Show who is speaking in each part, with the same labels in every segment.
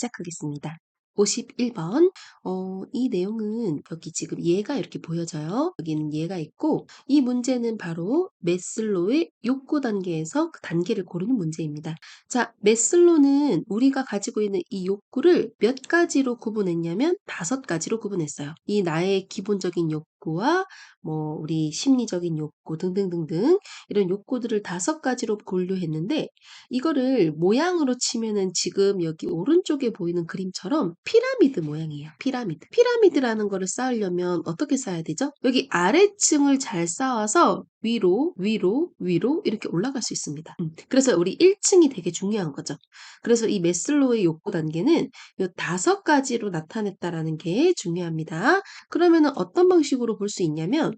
Speaker 1: 시작하겠습니다. 51번. 어, 이 내용은 여기 지금 얘가 이렇게 보여져요. 여기는 얘가 있고 이 문제는 바로 메슬로의 욕구 단계에서 그 단계를 고르는 문제입니다. 자, 메슬로는 우리가 가지고 있는 이 욕구를 몇 가지로 구분했냐면 다섯 가지로 구분했어요. 이 나의 기본적인 욕구 와 뭐 우리 심리적인 욕구 등등등등 이런 욕구들을 다섯 가지로 분류했는데 이거를 모양으로 치면은 지금 여기 오른쪽에 보이는 그림처럼 피라미드 모양이에요. 피라미드. 피라미드라는 거를 쌓으려면 어떻게 쌓아야 되죠? 여기 아래층을 잘 쌓아서 위로, 위로, 위로 이렇게 올라갈 수 있습니다. 음, 그래서 우리 1층이 되게 중요한 거죠. 그래서 이 메슬로의 욕구 단계는 이 다섯 가지로 나타냈다라는 게 중요합니다. 그러면은 어떤 방식으로 볼 수 있냐면,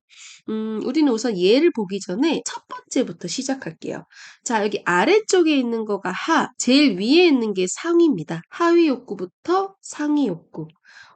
Speaker 1: 음, 우리는 우선 얘를 보기 전에 첫 번째부터 시작할게요. 자, 여기 아래쪽에 있는 거가 하, 제일 위에 있는 게 상위입니다. 하위 욕구부터 상위 욕구.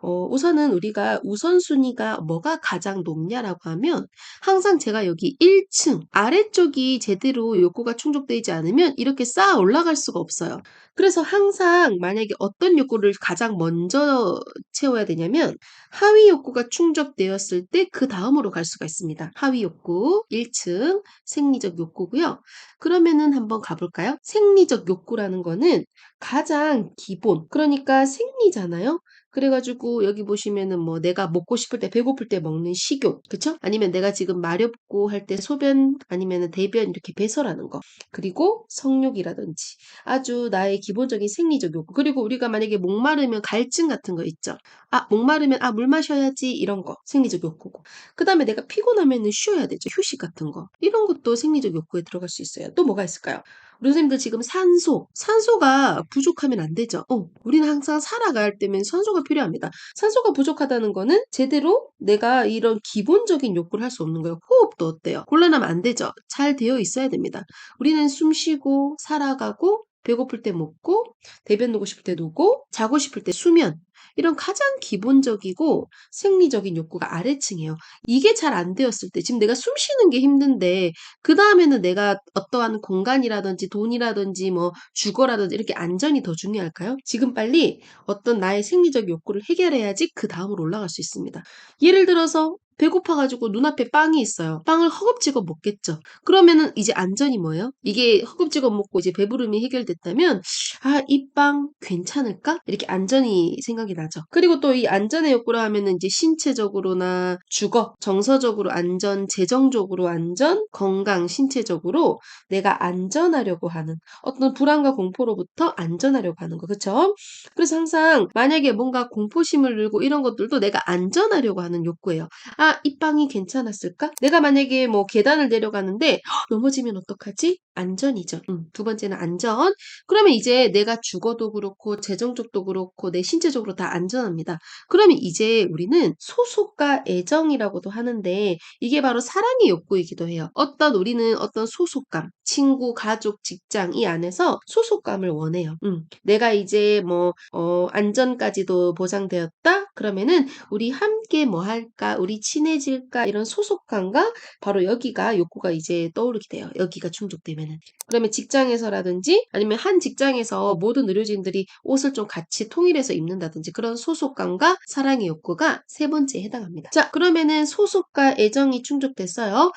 Speaker 1: 어, 우선은 우리가 우선순위가 뭐가 가장 높냐라고 하면 항상 제가 여기 1층 아래쪽이 제대로 욕구가 충족되지 않으면 이렇게 쌓아 올라갈 수가 없어요. 그래서 항상 만약에 어떤 욕구를 가장 먼저 채워야 되냐면 하위 욕구가 충족되었을 때 그 다음으로 갈 수가 있습니다. 하위 욕구 1층 생리적 욕구고요. 그러면은 한번 가볼까요? 생리적 욕구라는 거는 가장 기본 그러니까 생리잖아요. 그래가지고 여기 보시면은 뭐 내가 먹고 싶을 때 배고플 때 먹는 식욕 그쵸? 아니면 내가 지금 마렵고 할 때 소변 아니면은 대변 이렇게 배설하는 거. 그리고 성욕이라든지 아주 나의 기본적인 생리적 욕구 그리고 우리가 만약에 목마르면 갈증 같은 거 있죠? 아 목마르면 아 물 마셔야지 이런 거. 생리적 욕구고. 그 다음에 내가 피곤하면은 쉬어야 되죠. 휴식 같은 거. 이런 것도 생리적 욕구에 들어갈 수 있어요. 또 뭐가 있을까요? 우리 선생님들 지금 산소, 산소가 부족하면 안 되죠. 어, 우리는 항상 살아갈 때면 산소가 필요합니다. 산소가 부족하다는 거는 제대로 내가 이런 기본적인 욕구를 할 수 없는 거예요. 호흡도 어때요? 곤란하면 안 되죠. 잘 되어 있어야 됩니다. 우리는 숨 쉬고 살아가고 배고플 때 먹고 대변 누고 싶을 때 누고 자고 싶을 때 수면 이런 가장 기본적이고 생리적인 욕구가 아래층이에요. 이게 잘 안 되었을 때 지금 내가 숨 쉬는 게 힘든데 그 다음에는 내가 어떠한 공간이라든지 돈이라든지 뭐 주거라든지 이렇게 안전이 더 중요할까요? 지금 빨리 어떤 나의 생리적 욕구를 해결해야지 그 다음으로 올라갈 수 있습니다. 예를 들어서 배고파가지고 눈앞에 빵이 있어요. 빵을 허겁지겁 먹겠죠. 그러면은 이제 안전이 뭐예요? 이게 허겁지겁 먹고 이제 배부름이 해결됐다면 아, 이 빵 괜찮을까? 이렇게 안전이 생각 이 나죠. 그리고 또 이 안전의 욕구라 하면은 이제 신체적으로나 주거, 정서적으로 안전, 재정적으로 안전, 건강, 신체적으로 내가 안전하려고 하는 어떤 불안과 공포로부터 안전하려고 하는 거. 그쵸? 그래서 항상 만약에 뭔가 공포심을 들고 이런 것들도 내가 안전하려고 하는 욕구예요. 아, 이 빵이 괜찮았을까? 내가 만약에 뭐 계단을 내려가는데 넘어지면 어떡하지? 안전이죠. 음, 두 번째는 안전. 그러면 이제 내가 죽어도 그렇고 재정적도 그렇고 내 신체적으로 다 안전합니다. 그러면 이제 우리는 소속과 애정이라고도 하는데 이게 바로 사랑의 욕구이기도 해요. 어떤 우리는 어떤 소속감, 친구, 가족, 직장 이 안에서 소속감을 원해요. 음, 내가 이제 뭐 어, 안전까지도 보장되었다. 그러면은 우리 함께 뭐 할까? 우리 친해질까? 이런 소속감과 바로 여기가 욕구가 이제 떠오르게 돼요. 여기가 충족되면은. 그러면 직장에서라든지 아니면 한 직장에서 모든 의료진들이 옷을 좀 같이 통일해서 입는다든지 그런 소속감과 사랑의 욕구가 세 번째에 해당합니다. 자, 그러면은 소속과 애정이 충족됐어요.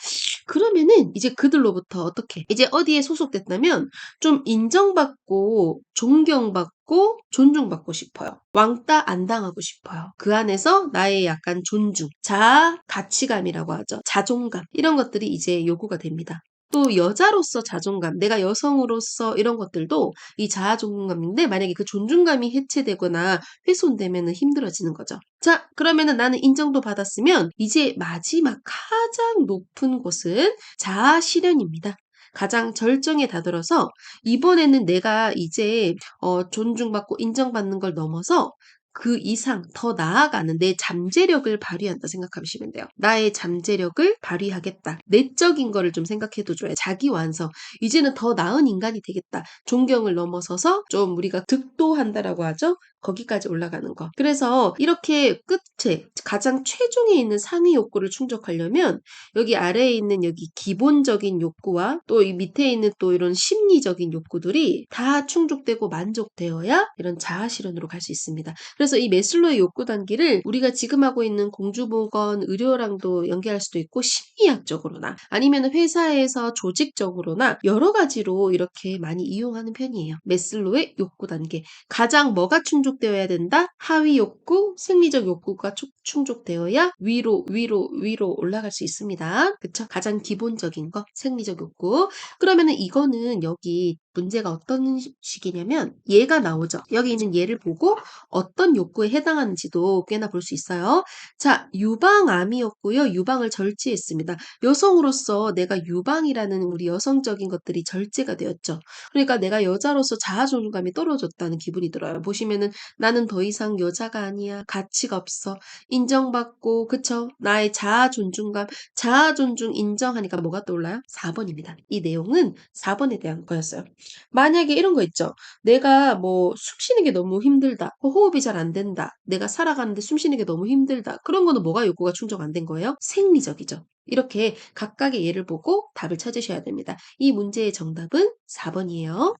Speaker 1: 그러면은 이제 그들로부터 어떻게? 이제 어디에 소속됐다면 좀 인정받고 존경받고 존중받고 싶어요. 왕따 안 당하고 싶어요. 그 안에서 나의 약간 존중, 자아 가치감이라고 하죠. 자존감 이런 것들이 이제 요구가 됩니다. 또 여자로서 자존감, 내가 여성으로서 이런 것들도 이 자아 존중감인데 만약에 그 존중감이 해체되거나 훼손되면 힘들어지는 거죠. 자, 그러면은 나는 인정도 받았으면 이제 마지막 가장 높은 곳은 자아 실현입니다. 가장 절정에 다들어서 이번에는 내가 이제 어, 존중받고 인정받는 걸 넘어서 그 이상 더 나아가는 내 잠재력을 발휘한다 생각하시면 돼요. 나의 잠재력을 발휘하겠다. 내적인 거를 좀 생각해도 좋아요. 자기 완성. 이제는 더 나은 인간이 되겠다. 존경을 넘어서서 좀 우리가 득도한다라고 하죠. 거기까지 올라가는 거. 그래서 이렇게 끝에 가장 최종에 있는 상위 욕구를 충족하려면 여기 아래에 있는 여기 기본적인 욕구와 또 이 밑에 있는 또 이런 심리적인 욕구들이 다 충족되고 만족되어야 이런 자아 실현으로 갈 수 있습니다. 그래서 이 메슬로의 욕구 단계를 우리가 지금 하고 있는 공주보건 의료랑도 연계할 수도 있고 심리학적으로나 아니면 회사에서 조직적으로나 여러 가지로 이렇게 많이 이용하는 편이에요. 메슬로의 욕구 단계. 가장 뭐가 충족되어야 된다? 하위 욕구, 생리적 욕구가 축- 충족되어야 위로 위로 위로 올라갈 수 있습니다. 그쵸? 가장 기본적인 거 생리적 욕구. 그러면은 이거는 여기 문제가 어떤 식이냐면 얘가 나오죠. 여기 있는 얘를 보고 어떤 욕구에 해당하는지도 꽤나 볼 수 있어요. 자, 유방암이었고요. 유방을 절제했습니다. 여성으로서 내가 유방이라는 우리 여성적인 것들이 절제가 되었죠. 그러니까 내가 여자로서 자아 존중감이 떨어졌다는 기분이 들어요. 보시면은 나는 더 이상 여자가 아니야. 가치가 없어. 인정받고 그쵸? 나의 자아 존중감, 자아 존중 인정하니까 뭐가 떠올라요? 4번입니다. 이 내용은 4번에 대한 거였어요. 만약에 이런 거 있죠. 내가 뭐 숨 쉬는 게 너무 힘들다. 호흡이 잘 안 된다. 내가 살아가는데 숨 쉬는 게 너무 힘들다. 그런 거는 뭐가 욕구가 충족 안 된 거예요? 생리적이죠. 이렇게 각각의 예를 보고 답을 찾으셔야 됩니다. 이 문제의 정답은 4번이에요.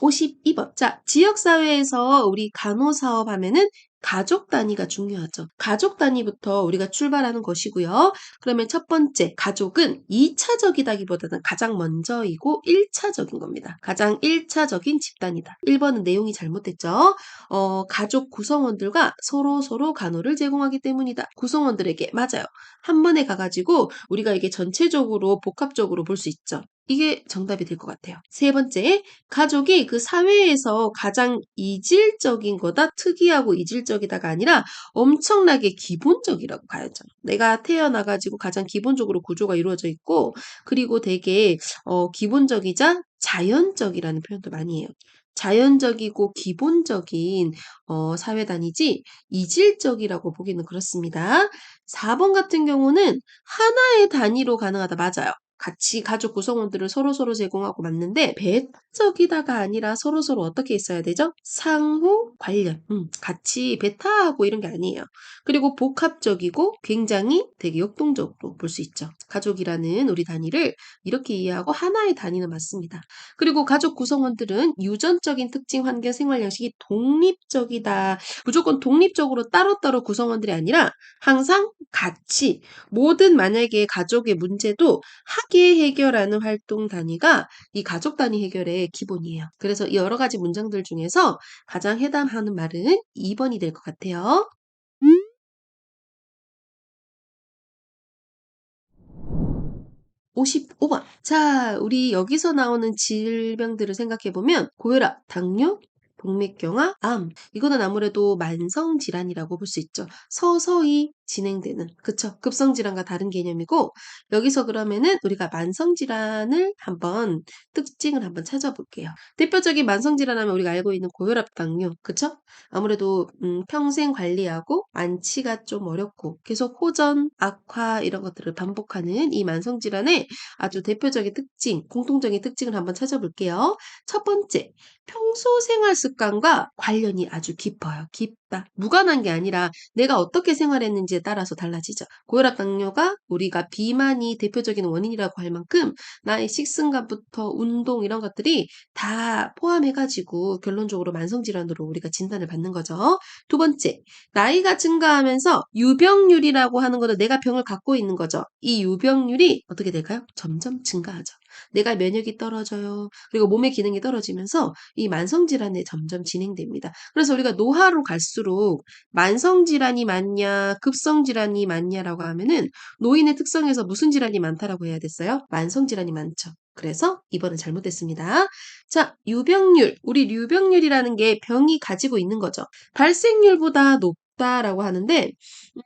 Speaker 1: 52번. 자, 지역사회에서 우리 간호사업 하면은 가족 단위가 중요하죠. 가족 단위부터 우리가 출발하는 것이고요. 그러면 첫 번째, 가족은 2차적이다기보다는 가장 먼저이고 1차적인 겁니다. 가장 1차적인 집단이다. 1번은 내용이 잘못됐죠. 어, 가족 구성원들과 서로 서로 간호를 제공하기 때문이다. 구성원들에게 맞아요. 한 번에 가가지고 우리가 이게 전체적으로 복합적으로 볼 수 있죠. 이게 정답이 될 것 같아요. 세 번째, 가족이 그 사회에서 가장 이질적인 거다, 특이하고 이질적이다가 아니라 엄청나게 기본적이라고 가야죠. 내가 태어나가지고 가장 기본적으로 구조가 이루어져 있고, 그리고 되게, 어, 기본적이자 자연적이라는 표현도 많이 해요. 자연적이고 기본적인 어, 사회단위지 이질적이라고 보기는 그렇습니다. 4번 같은 경우는 하나의 단위로 가능하다 맞아요. 같이 가족 구성원들을 서로서로 제공하고 맞는데 배타적이다가 아니라 서로서로 어떻게 있어야 되죠? 상호 관련. 음, 같이 배타하고 이런 게 아니에요. 그리고 복합적이고 굉장히 되게 역동적으로 볼 수 있죠. 가족이라는 우리 단위를 이렇게 이해하고 하나의 단위는 맞습니다. 그리고 가족 구성원들은 유전적인 특징, 환경, 생활 양식이 독립적이다. 무조건 독립적으로 따로따로 구성원들이 아니라 항상 같이 모든 만약에 가족의 문제도 함께 해결하는 활동 단위가 이 가족 단위 해결의 기본이에요. 그래서 이 여러 가지 문장들 중에서 가장 해당하는 말은 2번이 될 것 같아요. 55번. 자, 우리 여기서 나오는 질병들을 생각해 보면 고혈압, 당뇨, 동맥경화, 암. 이거는 아무래도 만성 질환이라고 볼 수 있죠. 서서히 진행되는, 그쵸? 급성 질환과 다른 개념이고, 여기서 그러면은 우리가 만성 질환을 한번, 특징을 한번 찾아볼게요. 대표적인 만성 질환 하면 우리가 알고 있는 고혈압, 당뇨, 그쵸? 아무래도, 음, 평생 관리하고, 완치가 좀 어렵고, 계속 호전, 악화, 이런 것들을 반복하는 이 만성 질환의 아주 대표적인 특징, 공통적인 특징을 한번 찾아볼게요. 첫 번째, 평소 생활 습관과 관련이 아주 깊어요. 깊 다. 무관한 게 아니라 내가 어떻게 생활했는지에 따라서 달라지죠. 고혈압 당뇨가 우리가 비만이 대표적인 원인이라고 할 만큼 나의 식습관부터 운동 이런 것들이 다 포함해가지고 결론적으로 만성질환으로 우리가 진단을 받는 거죠. 두 번째, 나이가 증가하면서 유병률이라고 하는 거는 내가 병을 갖고 있는 거죠. 이 유병률이 어떻게 될까요? 점점 증가하죠. 내가 면역이 떨어져요. 그리고 몸의 기능이 떨어지면서 이 만성질환에 점점 진행됩니다. 그래서 우리가 노화로 갈수록 만성질환이 많냐, 급성질환이 많냐라고 하면은 노인의 특성에서 무슨 질환이 많다라고 해야 됐어요? 만성질환이 많죠. 그래서 이번은 잘못됐습니다. 자, 유병률. 우리 유병률이라는 게 병이 가지고 있는 거죠. 발생률보다 높 다라고 하는데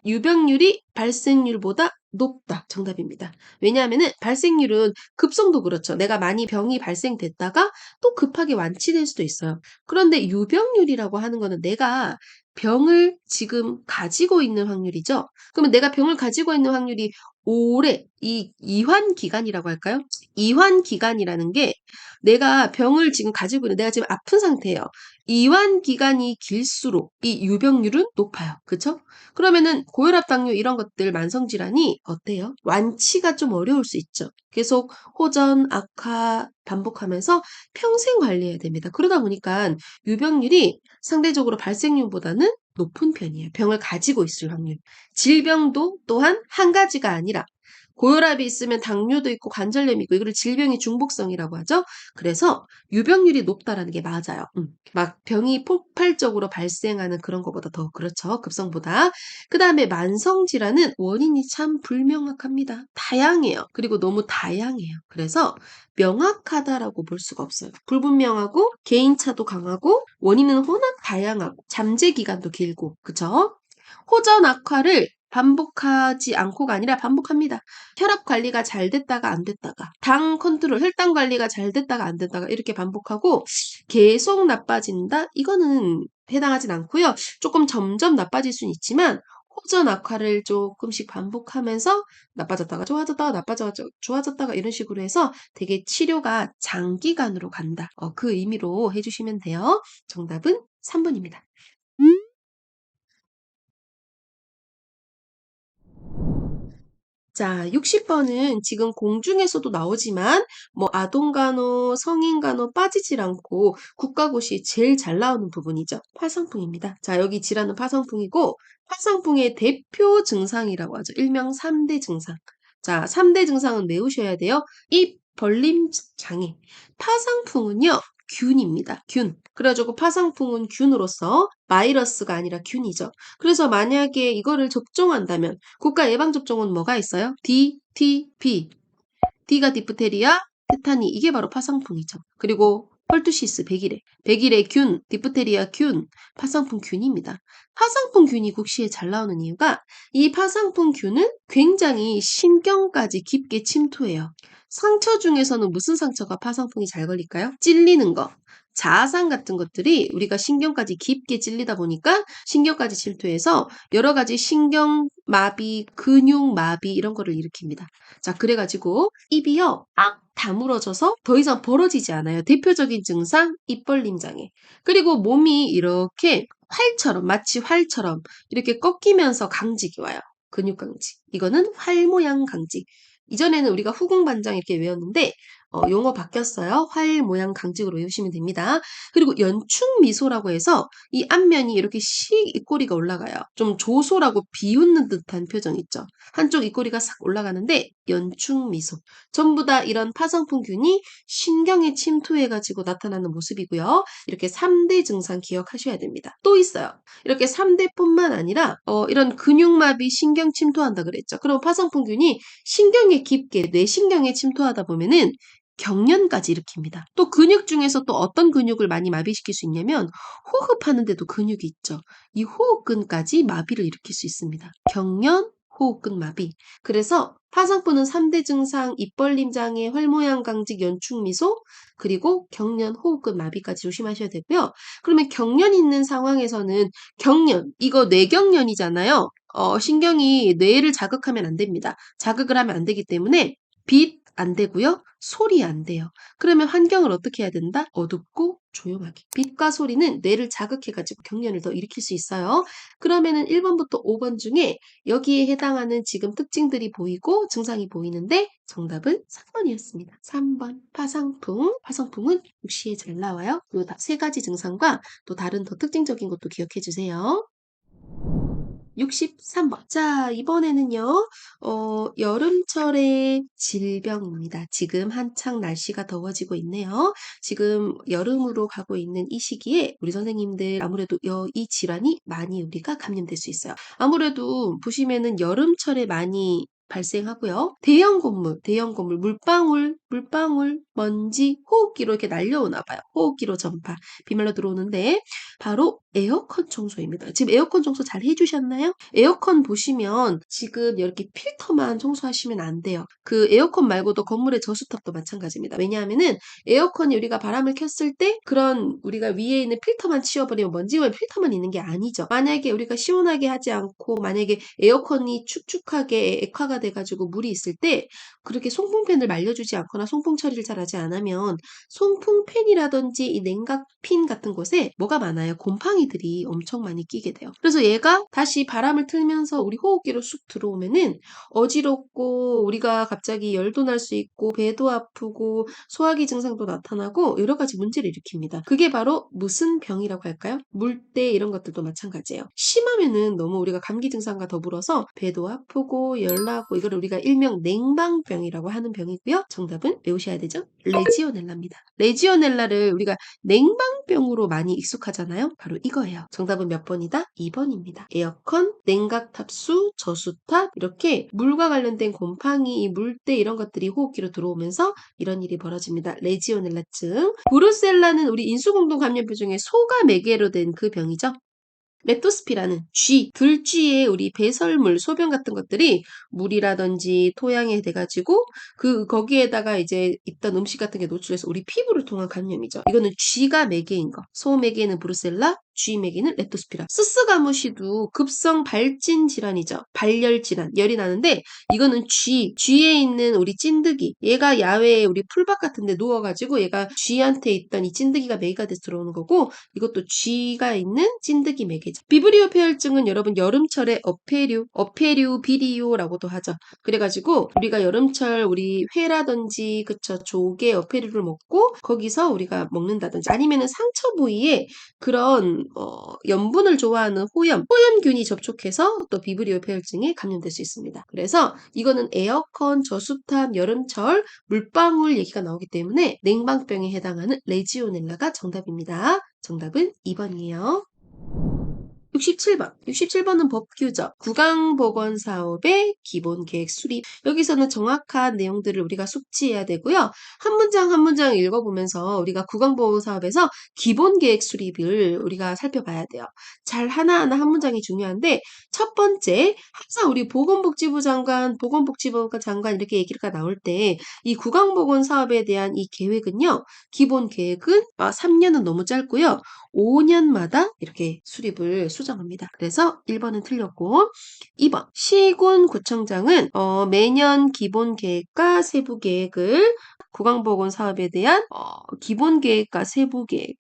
Speaker 1: 유병률이 발생률보다 높다. 정답입니다. 왜냐하면은 발생률은 급성도 그렇죠. 내가 많이 병이 발생됐다가 또 급하게 완치될 수도 있어요. 그런데 유병률이라고 하는 거는 내가 병을 지금 가지고 있는 확률이죠. 그러면 내가 병을 가지고 있는 확률이 오래 이 이환 기간이라고 할까요? 이환 기간이라는 게 내가 병을 지금 가지고 있는 내가 지금 아픈 상태예요. 이완 기간이 길수록 이 유병률은 높아요. 그쵸? 그러면은 고혈압, 당뇨 이런 것들 만성 질환이 어때요? 완치가 좀 어려울 수 있죠. 계속 호전, 악화 반복하면서 평생 관리해야 됩니다. 그러다 보니까 유병률이 상대적으로 발생률보다는 높은 편이에요. 병을 가지고 있을 확률. 질병도 또한 한 가지가 아니라 고혈압이 있으면 당뇨도 있고 관절염이 있고 이거를 질병의 중복성이라고 하죠. 그래서 유병률이 높다라는 게 맞아요. 음, 막 병이 폭발적으로 발생하는 그런 것보다 더 그렇죠. 급성보다. 그 다음에 만성 질환은 원인이 참 불명확합니다. 다양해요. 그리고 너무 다양해요. 그래서 명확하다라고 볼 수가 없어요. 불분명하고 개인차도 강하고 원인은 워낙 다양하고 잠재 기간도 길고 그쵸? 호전 악화를 반복하지 않고가 아니라 반복합니다. 혈압 관리가 잘 됐다가 안 됐다가, 당 컨트롤, 혈당 관리가 잘 됐다가 안 됐다가 이렇게 반복하고 계속 나빠진다? 이거는 해당하진 않고요. 조금 점점 나빠질 수는 있지만 호전 악화를 조금씩 반복하면서 나빠졌다가 좋아졌다가 나빠졌다가 좋아졌다가 이런 식으로 해서 되게 치료가 장기간으로 간다. 어, 그 의미로 해주시면 돼요. 정답은 3번입니다. 자, 60번은 지금 공중에서도 나오지만 뭐 아동 간호, 성인 간호 빠지질 않고 국가고시에 제일 잘 나오는 부분이죠. 파상풍입니다. 자, 여기 질환은 파상풍이고 파상풍의 대표 증상이라고 하죠. 일명 3대 증상. 자, 3대 증상은 외우셔야 돼요. 입 벌림 장애. 파상풍은요. 균입니다. 균. 그래가지고 파상풍은 균으로서 바이러스가 아니라 균이죠. 그래서 만약에 이거를 접종한다면 국가 예방접종은 뭐가 있어요? D, T, B. D가 디프테리아, 테타니 이게 바로 파상풍이죠. 그리고 펄투시스 100일에 100일의 균, 디프테리아 균, 파상풍 균입니다. 파상풍 균이 국시에 잘 나오는 이유가 이 파상풍 균은 굉장히 신경까지 깊게 침투해요. 상처 중에서는 무슨 상처가 파상풍이 잘 걸릴까요? 찔리는 거. 자상 같은 것들이 우리가 신경까지 깊게 찔리다 보니까 신경까지 침투해서 여러 가지 신경 마비, 근육 마비 이런 거를 일으킵니다. 자, 그래가지고 입이요, 딱 다물어져서 더 이상 벌어지지 않아요. 대표적인 증상, 입 벌림 장애. 그리고 몸이 이렇게 활처럼, 마치 활처럼 이렇게 꺾이면서 강직이 와요. 근육 강직. 이거는 활 모양 강직. 이전에는 우리가 후궁반장 이렇게 외웠는데 어, 용어 바뀌었어요. 활 모양 강직으로 외우시면 됩니다. 그리고 연충 미소라고 해서 이 앞면이 이렇게 씩 입꼬리가 올라가요. 좀 조소라고 비웃는 듯한 표정 있죠. 한쪽 입꼬리가 싹 올라가는데 연충 미소. 전부 다 이런 파상풍균이 신경에 침투해가지고 나타나는 모습이고요. 이렇게 3대 증상 기억하셔야 됩니다. 또 있어요. 이렇게 3대뿐만 아니라 어, 이런 근육마비 신경 침투한다 그랬죠. 그럼 파상풍균이 신경에 깊게 뇌신경에 침투하다 보면은 경련까지 일으킵니다. 또 근육 중에서 또 어떤 근육을 많이 마비시킬 수 있냐면 호흡하는데도 근육이 있죠. 이 호흡근까지 마비를 일으킬 수 있습니다. 경련, 호흡근 마비. 그래서 파상풍은 3대 증상, 입벌림 장애, 활모양 강직, 연축 미소, 그리고 경련, 호흡근 마비까지 조심하셔야 되고요. 그러면 경련 있는 상황에서는 경련, 이거 뇌경련이잖아요. 어, 신경이 뇌를 자극하면 안 됩니다. 자극을 하면 안 되기 때문에 빛 안 되고요. 소리 안 돼요. 그러면 환경을 어떻게 해야 된다? 어둡고 조용하게. 빛과 소리는 뇌를 자극해가지고 경련을 더 일으킬 수 있어요. 그러면은 1번부터 5번 중에 여기에 해당하는 지금 특징들이 보이고 증상이 보이는데 정답은 3번이었습니다. 3번 파상풍. 파상풍은 육시에 잘 나와요. 이 세 가지 증상과 또 다른 더 특징적인 것도 기억해 주세요. 63번. 자, 이번에는요, 어, 여름철의 질병입니다. 지금 한창 날씨가 더워지고 있네요. 지금 여름으로 가고 있는 이 시기에 우리 선생님들 아무래도 여, 이 질환이 많이 우리가 감염될 수 있어요. 아무래도 보시면은 여름철에 많이 발생하고요. 대형 건물, 대형 건물, 물방울, 물방울, 먼지, 호흡기로 이렇게 날려오나 봐요. 호흡기로 전파, 비말로 들어오는데 바로 에어컨 청소입니다. 지금 에어컨 청소 잘 해주셨나요? 에어컨 보시면 지금 이렇게 필터만 청소하시면 안 돼요. 그 에어컨 말고도 건물의 저수탑도 마찬가지입니다. 왜냐하면은 에어컨이 우리가 바람을 켰을 때 그런 우리가 위에 있는 필터만 치워버리면 먼지만 필터만 있는 게 아니죠. 만약에 우리가 시원하게 하지 않고 만약에 에어컨이 축축하게 액화가 돼가지고 물이 있을 때 그렇게 송풍팬을 말려주지 않거나 송풍 처리를 잘 하지 않으면 송풍팬이라든지 이 냉각핀 같은 곳에 뭐가 많아요? 곰팡이 들이 엄청 많이 끼게 돼요. 그래서 얘가 다시 바람을 틀면서 우리 호흡기로 쑥 들어오면은 어지럽고 우리가 갑자기 열도 날 수 있고 배도 아프고 소화기 증상도 나타나고 여러 가지 문제를 일으킵니다. 그게 바로 무슨 병이라고 할까요? 물때 이런 것들도 마찬가지예요. 심하면은 너무 우리가 감기 증상과 더불어서 배도 아프고 열나고 이걸 우리가 일명 냉방병이라고 하는 병이고요. 정답은 외우셔야 되죠? 레지오넬라입니다. 레지오넬라를 우리가 냉방병으로 많이 익숙하잖아요. 바로 이 거예요. 정답은 몇 번이다? 2번입니다. 에어컨, 냉각탑수, 저수탑 이렇게 물과 관련된 곰팡이, 이 물때 이런 것들이 호흡기로 들어오면서 이런 일이 벌어집니다. 레지오넬라증. 브루셀라는 우리 인수공동 감염병 중에 소가 매개로 된 그 병이죠. 렙토스피라는 쥐, 들쥐의 우리 배설물, 소변 같은 것들이 물이라든지 토양에 돼가지고 그 거기에다가 이제 있던 음식 같은 게 노출해서 우리 피부를 통한 감염이죠. 이거는 쥐가 매개인 거. 소 매개는 브루셀라, 쥐 매개는 렙토스피라. 스스가무시도 급성 발진 질환이죠. 발열 질환, 열이 나는데 이거는 쥐, 쥐에 있는 우리 찐득이. 얘가 야외에 우리 풀밭 같은데 누워가지고 얘가 쥐한테 있던 이 찐득이가 매개가 돼서 들어오는 거고 이것도 쥐가 있는 찐득이 매개죠. 비브리오 폐혈증은 여러분 여름철에 어페류, 어페류 비리오라고도 하죠. 그래가지고 우리가 여름철 우리 회라든지 그쵸 조개 어페류를 먹고 거기서 우리가 먹는다든지 아니면은 상처 부위에 그런 어, 염분을 좋아하는 호염, 호염균이 접촉해서 또 비브리오 폐혈증에 감염될 수 있습니다. 그래서 이거는 에어컨, 저수탑, 여름철, 물방울 얘기가 나오기 때문에 냉방병에 해당하는 레지오넬라가 정답입니다. 정답은 2번이에요. 67번. 67번은 법규죠. 구강보건사업의 기본계획 수립. 여기서는 정확한 내용들을 우리가 숙지해야 되고요. 한 문장 한 문장 읽어보면서 우리가 구강보건사업에서 기본계획 수립을 우리가 살펴봐야 돼요. 잘 하나하나 한 문장이 중요한데 첫 번째 항상 우리 보건복지부 장관, 보건복지부 장관 이렇게 얘기가 나올 때 이 구강보건사업에 대한 이 계획은요. 기본계획은 3년은 너무 짧고요. 5년마다 이렇게 수립을 수정 합니다. 그래서 1번은 틀렸고 2번 시군 구청장은 어, 매년 기본 계획과 세부 계획을 구강보건 사업에 대한 어, 기본 계획과 세부 계획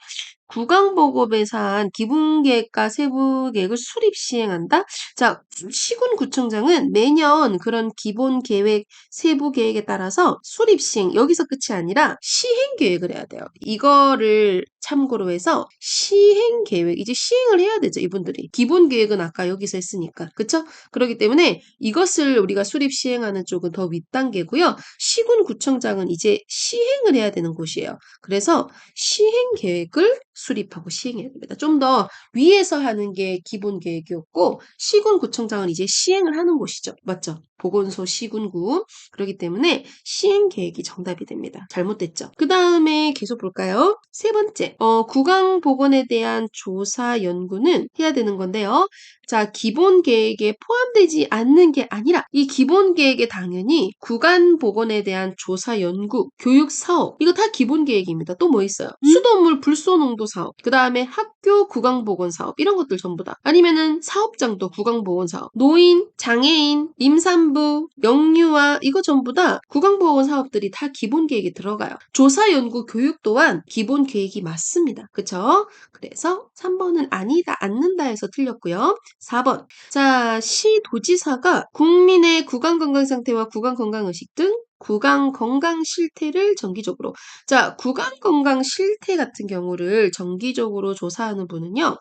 Speaker 1: 구강보급에서 한 기본 계획과 세부 계획을 수립 시행한다? 자, 시군 구청장은 매년 그런 기본 계획, 세부 계획에 따라서 수립 시행, 여기서 끝이 아니라 시행 계획을 해야 돼요. 이거를 참고로 해서 시행 계획, 이제 시행을 해야 되죠, 이분들이. 기본 계획은 아까 여기서 했으니까. 그쵸? 그렇기 때문에 이것을 우리가 수립 시행하는 쪽은 더 윗단계고요. 시군 구청장은 이제 시행을 해야 되는 곳이에요. 그래서 시행 계획을 수립하고 시행해야 됩니다. 좀 더 위에서 하는 게 기본 계획이었고 시군 구청장은 이제 시행을 하는 곳이죠. 맞죠? 보건소 시군구 그렇기 때문에 시행 계획이 정답이 됩니다. 잘못됐죠. 그 다음에 계속 볼까요? 세 번째 어, 구강 보건에 대한 조사 연구는 해야 되는 건데요. 자, 기본 계획에 포함되지 않는 게 아니라 이 기본 계획에 당연히 구간 보건에 대한 조사 연구, 교육 사업 이거 다 기본 계획입니다. 또 뭐 있어요? 수돗물 불소 농도 사업, 그 다음에 학교 구강 보건 사업 이런 것들 전부 다 아니면은 사업장도 구강 보건 사업, 노인, 장애인, 임산부, 영유아 이거 전부 다 구강 보건 사업들이 다 기본 계획에 들어가요. 조사 연구 교육 또한 기본 계획이 맞 습니다. 그쵸? 그래서 3번은 아니다, 않는다에서 틀렸고요. 4번. 자, 시도지사가 국민의 구강 건강 상태와 구강 건강 의식 등 구강 건강 실태를 정기적으로 자, 구강 건강 실태 같은 경우를 정기적으로 조사하는 분은요.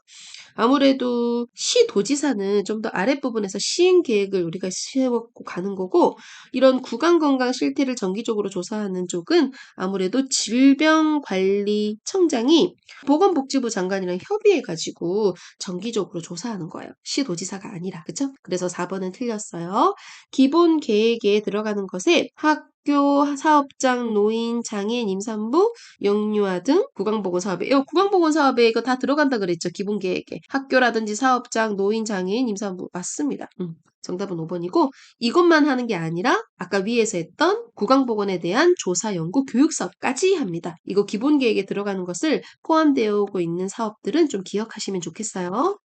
Speaker 1: 아무래도 시도지사는 좀 더 아랫부분에서 시행 계획을 우리가 세웠고 가는 거고 이런 구강 건강 실태를 정기적으로 조사하는 쪽은 아무래도 질병관리청장이 보건복지부 장관이랑 협의해 가지고 정기적으로 조사하는 거예요. 시도지사가 아니라. 그쵸? 그래서 4번은 틀렸어요. 기본 계획에 들어가는 것에 학 학교, 사업장, 노인, 장애인, 임산부, 영유아 등 구강보건 사업에 이거 구강보건 사업에 이거 다 들어간다 그랬죠. 기본 계획에. 학교라든지 사업장, 노인, 장애인, 임산부 맞습니다. 음. 정답은 5번이고 이것만 하는 게 아니라 아까 위에서 했던 구강보건에 대한 조사, 연구, 교육 사업까지 합니다. 이거 기본 계획에 들어가는 것을 포함되어 오고 있는 사업들은 좀 기억하시면 좋겠어요.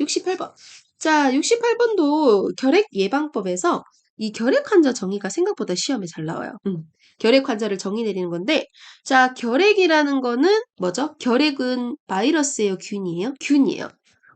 Speaker 1: 68번. 자, 68번도 결핵 예방법에서 이 결핵 환자 정의가 생각보다 시험에 잘 나와요. 음. 결핵 환자를 정의 내리는 건데, 자, 결핵이라는 거는 뭐죠? 결핵은 바이러스예요, 균이에요? 균이에요.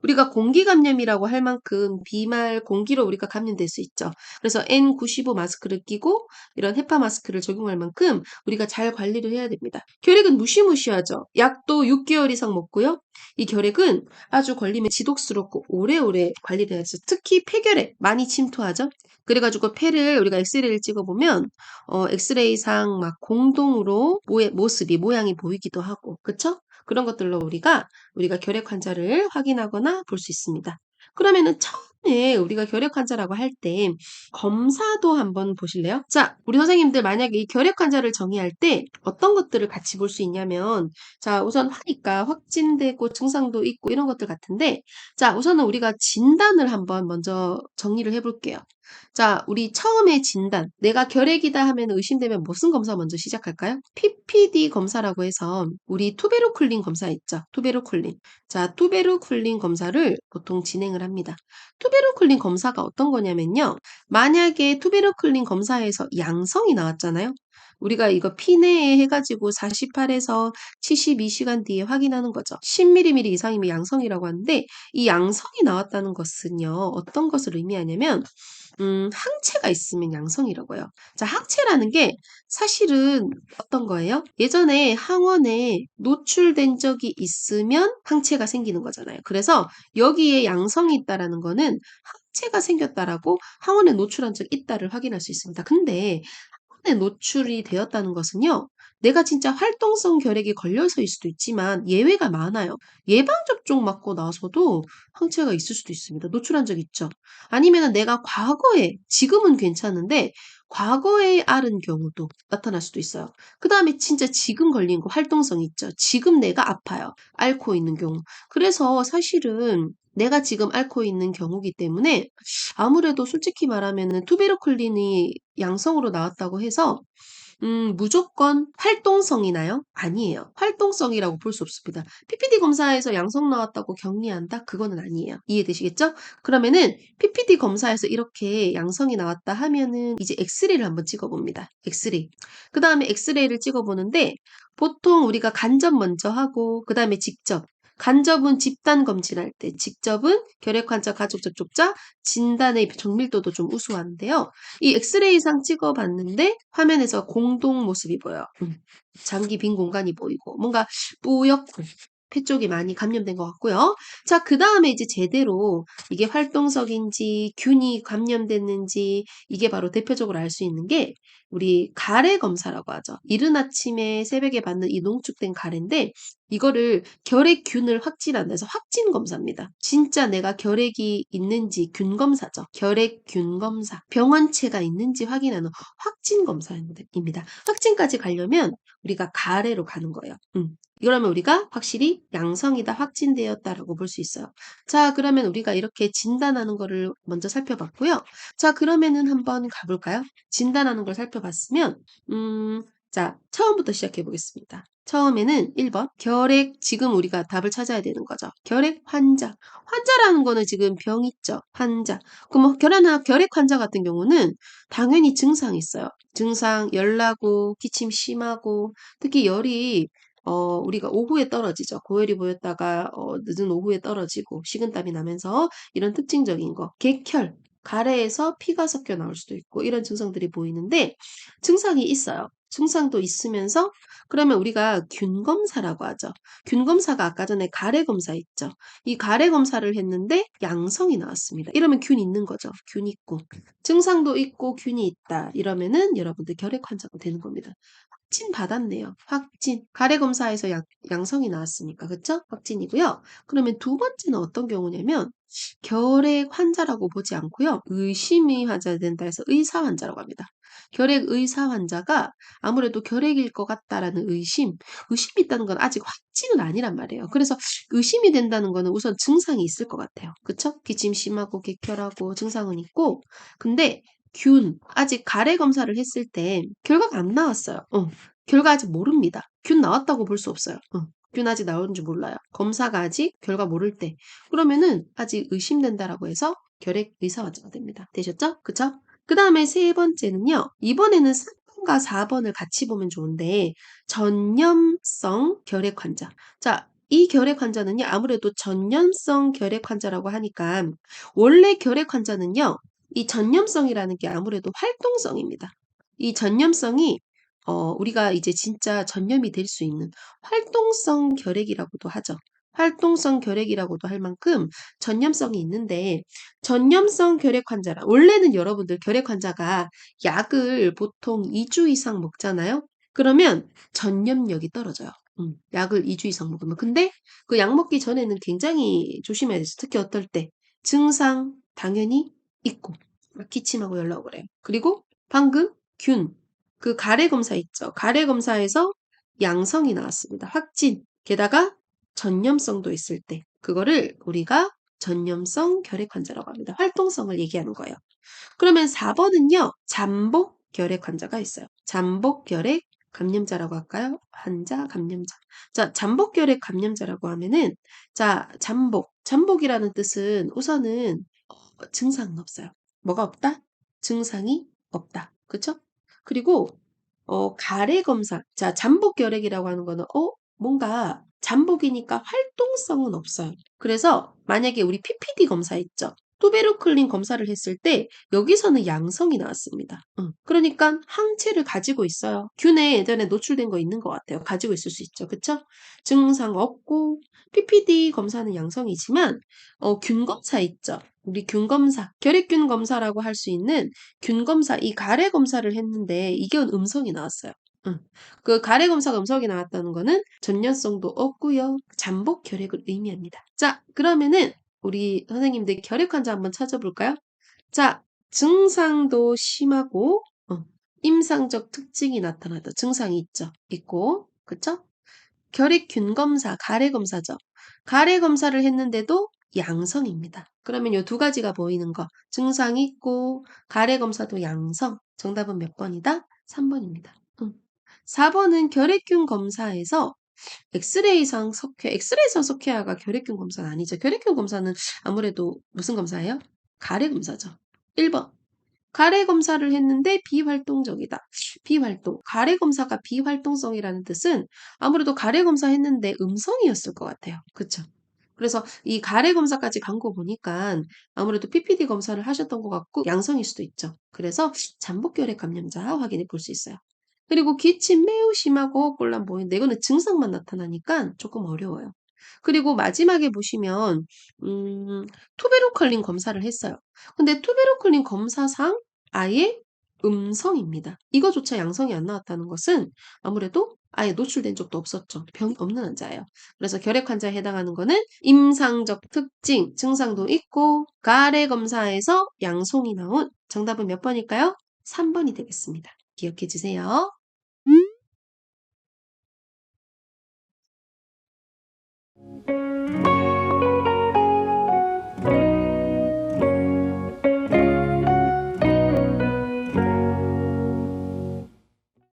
Speaker 1: 우리가 공기 감염이라고 할 만큼 비말 공기로 우리가 감염될 수 있죠. 그래서 N95 마스크를 끼고 이런 헤파 마스크를 적용할 만큼 우리가 잘 관리를 해야 됩니다. 결핵은 무시무시하죠. 약도 6개월 이상 먹고요. 이 결핵은 아주 걸리면 지독스럽고 오래오래 관리를 해야죠. 특히 폐결핵 많이 침투하죠. 그래가지고 폐를 우리가 엑스레이를 찍어보면 어, 엑스레이상 막 공동으로 모의, 모습이 모양이 보이기도 하고 그쵸? 그런 것들로 우리가 우리가 결핵 환자를 확인하거나 볼 수 있습니다. 그러면은 처음에 우리가 결핵 환자라고 할 때 검사도 한번 보실래요? 자, 우리 선생님들 만약에 이 결핵 환자를 정의할 때 어떤 것들을 같이 볼 수 있냐면 자, 우선 하니까 확진되고 증상도 있고 이런 것들 같은데 자, 우선은 우리가 진단을 한번 먼저 정리를 해볼게요. 자, 우리 처음에 진단. 내가 결핵이다 하면 의심되면 무슨 검사 먼저 시작할까요? PPD 검사라고 해서 우리 투베르쿨린 검사 있죠. 투베르쿨린. 자, 투베르쿨린 검사를 보통 진행을 합니다. 투베르쿨린 검사가 어떤 거냐면요. 만약에 투베르쿨린 검사에서 양성이 나왔잖아요. 우리가 이거 피내에 해가지고 48에서 72시간 뒤에 확인하는 거죠. 10mm 이상이면 양성이라고 하는데 이 양성이 나왔다는 것은요. 어떤 것을 의미하냐면 음, 항체가 있으면 양성이라고요. 자, 항체라는 게 사실은 어떤 거예요? 예전에 항원에 노출된 적이 있으면 항체가 생기는 거잖아요. 그래서 여기에 양성이 있다라는 거는 항체가 생겼다라고 항원에 노출한 적 있다를 확인할 수 있습니다. 근데 항원에 노출이 되었다는 것은요. 내가 진짜 활동성 결핵에 걸려서일 수도 있지만 예외가 많아요. 예방접종 맞고 나서도 항체가 있을 수도 있습니다. 노출한 적 있죠. 아니면 내가 과거에, 지금은 괜찮은데 과거에 앓은 경우도 나타날 수도 있어요. 그 다음에 진짜 지금 걸린 거 활동성 있죠. 지금 내가 아파요. 앓고 있는 경우. 그래서 사실은 내가 지금 앓고 있는 경우기 때문에 아무래도 솔직히 말하면 투베르클린이 양성으로 나왔다고 해서 음, 무조건 활동성이나요? 아니에요. 활동성이라고 볼 수 없습니다. PPD 검사에서 양성 나왔다고 격리한다? 그거는 아니에요. 이해되시겠죠? 그러면은 PPD 검사에서 이렇게 양성이 나왔다 하면은 이제 엑스레이를 한번 찍어봅니다. 엑스레이. 그 다음에 엑스레이를 찍어보는데 보통 우리가 간접 먼저 하고 그 다음에 직접 간접은 집단 검진할 때, 직접은 결핵 환자 가족 접촉자 진단의 정밀도도 좀 우수한데요. 이 엑스레이상 찍어봤는데 화면에서 공동 모습이 보여요. 음, 장기 빈 공간이 보이고 뭔가 뿌옇고 폐 쪽이 많이 감염된 것 같고요. 자, 그 다음에 이제 제대로 이게 활동석인지 균이 감염됐는지 이게 바로 대표적으로 알 수 있는 게 우리 가래 검사라고 하죠. 이른 아침에 새벽에 받는 이 농축된 가래인데 이거를 결핵 균을 확진한다 해서 확진 검사입니다. 진짜 내가 결핵이 있는지 균 검사죠. 결핵 균 검사. 병원체가 있는지 확인하는 확진 검사입니다. 확진까지 가려면 우리가 가래로 가는 거예요. 음. 그러면 우리가 확실히 양성이다 확진되었다라고 볼 수 있어요. 자, 그러면 우리가 이렇게 진단하는 거를 먼저 살펴봤고요. 자, 그러면은 한번 가볼까요? 진단하는 걸 살펴봤으면, 음, 자, 처음부터 시작해 보겠습니다. 처음에는 1번 결핵 지금 우리가 답을 찾아야 되는 거죠. 결핵 환자. 환자라는 거는 지금 병 있죠. 환자. 그럼 뭐 결핵, 결핵 환자 같은 경우는 당연히 증상이 있어요. 증상 열나고 기침 심하고 특히 열이 어, 우리가 오후에 떨어지죠. 고열이 보였다가 어, 늦은 오후에 떨어지고 식은땀이 나면서 이런 특징적인 거. 객혈, 가래에서 피가 섞여 나올 수도 있고 이런 증상들이 보이는데 증상이 있어요. 증상도 있으면서 그러면 우리가 균 검사라고 하죠. 균 검사가 아까 전에 가래 검사 있죠. 이 가래 검사를 했는데 양성이 나왔습니다. 이러면 균 있는 거죠. 균 있고 증상도 있고 균이 있다. 이러면은 여러분들 결핵 환자가 되는 겁니다. 확진 받았네요. 확진. 가래 검사에서 양, 양성이 나왔으니까. 그쵸? 확진이고요. 그러면 두 번째는 어떤 경우냐면 결핵 환자라고 보지 않고요. 의심이 환자 된다 해서 의사 환자라고 합니다. 결핵 의사 환자가 아무래도 결핵일 것 같다라는 의심, 의심이 있다는 건 아직 확진은 아니란 말이에요. 그래서 의심이 된다는 거는 우선 증상이 있을 것 같아요. 그쵸? 기침 심하고 객결하고 증상은 있고, 근데 균, 아직 가래 검사를 했을 때 결과가 안 나왔어요. 어, 결과 아직 모릅니다. 균 나왔다고 볼 수 없어요. 어, 균 아직 나오는지 몰라요. 검사가 아직 결과 모를 때. 그러면은 아직 의심된다라고 해서 결핵 의사 환자가 됩니다. 되셨죠? 그쵸? 그 다음에 세 번째는요. 이번에는 3번과 4번을 같이 보면 좋은데 전염성 결핵 환자. 자, 이 결핵 환자는요. 아무래도 전염성 결핵 환자라고 하니까 원래 결핵 환자는요. 이 전염성이라는 게 아무래도 활동성입니다. 이 전염성이 어, 우리가 이제 진짜 전염이 될 수 있는 활동성 결핵이라고도 하죠. 활동성 결핵이라고도 할 만큼 전염성이 있는데 전염성 결핵 환자라 원래는 여러분들 결핵 환자가 약을 보통 2주 이상 먹잖아요. 그러면 전염력이 떨어져요. 음, 약을 2주 이상 먹으면 근데 그 약 먹기 전에는 굉장히 조심해야 돼요. 특히 어떨 때 증상 당연히 있고 막 기침하고 연락 그래요. 그리고 방금 균 그 가래 검사 있죠. 가래 검사에서 양성이 나왔습니다. 확진. 게다가 전염성도 있을 때 그거를 우리가 전염성 결핵 환자라고 합니다. 활동성을 얘기하는 거예요. 그러면 4번은요. 잠복 결핵 환자가 있어요. 잠복 결핵 감염자라고 할까요? 환자, 감염자. 자, 잠복 결핵 감염자라고 하면은 자, 잠복. 잠복이라는 뜻은 우선은 어, 증상은 없어요. 뭐가 없다? 증상이 없다. 그쵸? 그리고 어, 가래 검사. 자, 잠복 결핵이라고 하는 거는 어, 뭔가 잠복이니까 활동성은 없어요. 그래서 만약에 우리 PPD 검사 있죠. 투베르클린 검사를 했을 때 여기서는 양성이 나왔습니다. 응. 그러니까 항체를 가지고 있어요. 균에 예전에 노출된 거 있는 것 같아요. 가지고 있을 수 있죠. 그쵸? 증상 없고 PPD 검사는 양성이지만 어, 균 검사 있죠. 우리 균 검사, 결핵균 검사라고 할 수 있는 균 검사, 이 가래 검사를 했는데 이게 음성이 나왔어요. 응. 그 가래 검사가 음성이 나왔다는 거는 전염성도 없고요. 잠복 결핵을 의미합니다. 자, 그러면은 우리 선생님들 결핵 환자 한번 찾아볼까요? 자, 증상도 심하고 어, 임상적 특징이 나타나다. 증상이 있죠. 있고, 그쵸? 결핵균 검사, 가래 검사죠. 가래 검사를 했는데도 양성입니다. 그러면 이 두 가지가 보이는 거. 증상이 있고, 가래 검사도 양성. 정답은 몇 번이다? 3번입니다. 응. 4번은 결핵균 검사에서 엑스레이상 석회, 엑스레이상 석회화가 결핵균 검사는 아니죠. 결핵균 검사는 아무래도 무슨 검사예요? 가래 검사죠. 1번. 가래 검사를 했는데 비활동적이다. 비활동. 가래 검사가 비활동성이라는 뜻은 아무래도 가래 검사 했는데 음성이었을 것 같아요. 그쵸? 그래서 이 가래 검사까지 간 거 보니까 아무래도 PPD 검사를 하셨던 것 같고 양성일 수도 있죠. 그래서 잠복결핵 감염자 확인해 볼 수 있어요. 그리고 기침 매우 심하고 호흡곤란 보이는데 이거는 증상만 나타나니까 조금 어려워요. 그리고 마지막에 보시면 음, 투베로클린 검사를 했어요. 근데 투베로클린 검사상 아예 음성입니다. 이거조차 양성이 안 나왔다는 것은 아무래도 아예 노출된 적도 없었죠. 병이 없는 환자예요. 그래서 결핵 환자에 해당하는 거는 임상적 특징, 증상도 있고 가래 검사에서 양성이 나온 정답은 몇 번일까요? 3번이 되겠습니다. 기억해 주세요.